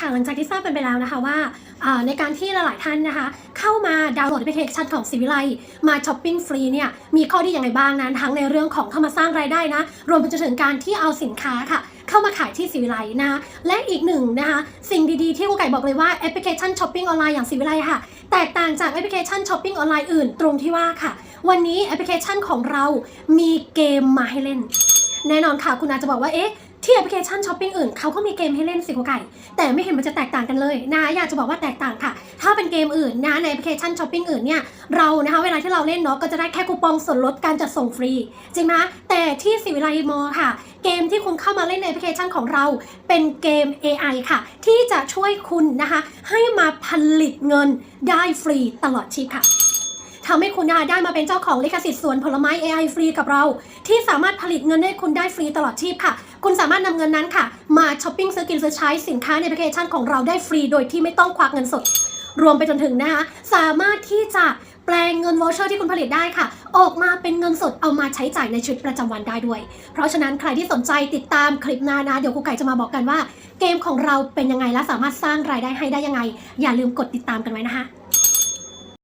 ค่ะหลังจากที่ทราบกันไปแล้วนะคะว่าในการที่หลายๆท่านนะคะ เข้ามาดาวน์โหลดแอปพลิเคชันของสิวิไลมาช้อปปิ้งฟรีเนี่ยมีข้อดีอย่างไรบ้างนั้นทั้งในเรื่องของเข้ามาสร้างรายได้นะ รวมไปจนถึงการที่เอาสินค้าค่ะเข้ามาขายที่สิวิไลนะคะและอีกหนึ่งนะคะสิ่งดีๆที่กูไก่บอกเลยว่าแอปพลิเคชันช้อปปิ้งออนไลน์อย่างสิวิไลค่ะ แตกต่างจากแอปพลิเคชันช้อปปิ้งออนไลน์อื่นตรงที่ว่าค่ะ วันนี้แอปพลิเคชันของเรามีเกมมาให้เล่น แน่นอนค่ะคุณอาจจะบอกว่าเอ๊ะ ที่แอปพลิเคชันช้อปปิ้งอื่นเขาก็มีเกมให้เล่นสิกุไก่ แต่ไม่เห็นมันจะแตกต่างกันเลยนะอยากจะบอกว่าแตกต่างค่ะ ถ้าเป็นเกมอื่นนะในแอปพลิเคชันช้อปปิ้งอื่นเนี่ยเรานะคะเวลาที่เราเล่นเนาะก็จะได้แค่คูปองส่วนลดการจัดส่งฟรี จริงไหมแต่ที่สิวิไลมอค่ะ เกมที่คุณเข้ามาเล่นในแอปพลิเคชันของเรา เป็นเกม AI ค่ะ ที่จะช่วยคุณนะคะให้มาผลิตเงินได้ฟรีตลอดชีพค่ะ ทำให้คุณได้มาเป็นเจ้าของลิขสิทธิ์สวนผลไม้ AI ฟรีกับเรา ที่สามารถผลิตเงินให้คุณได้ฟรีตลอดชีพค่ะ คุณสามารถนำเงินนั้นค่ะ มาช้อปปิ้งซื้อกินซื้อใช้สินค้าในแอปพลิเคชันของเราได้ฟรีโดยที่ไม่ต้องควักเงินสด รวมไปจนถึงนะคะสามารถที่จะแปลงเงินวอเชอร์ที่คุณผลิตได้ค่ะ ออกมาเป็นเงินสดเอามาใช้จ่ายในชีวิตประจำวันได้ด้วย เพราะฉะนั้นใครที่สนใจติดตามคลิปหน้านะเดี๋ยวครูไก่จะมาบอกกันว่า เกมของเราเป็นยังไงและสามารถสร้างรายได้ให้ได้ยังไง อย่าลืมกดติดตามกันไว้นะคะ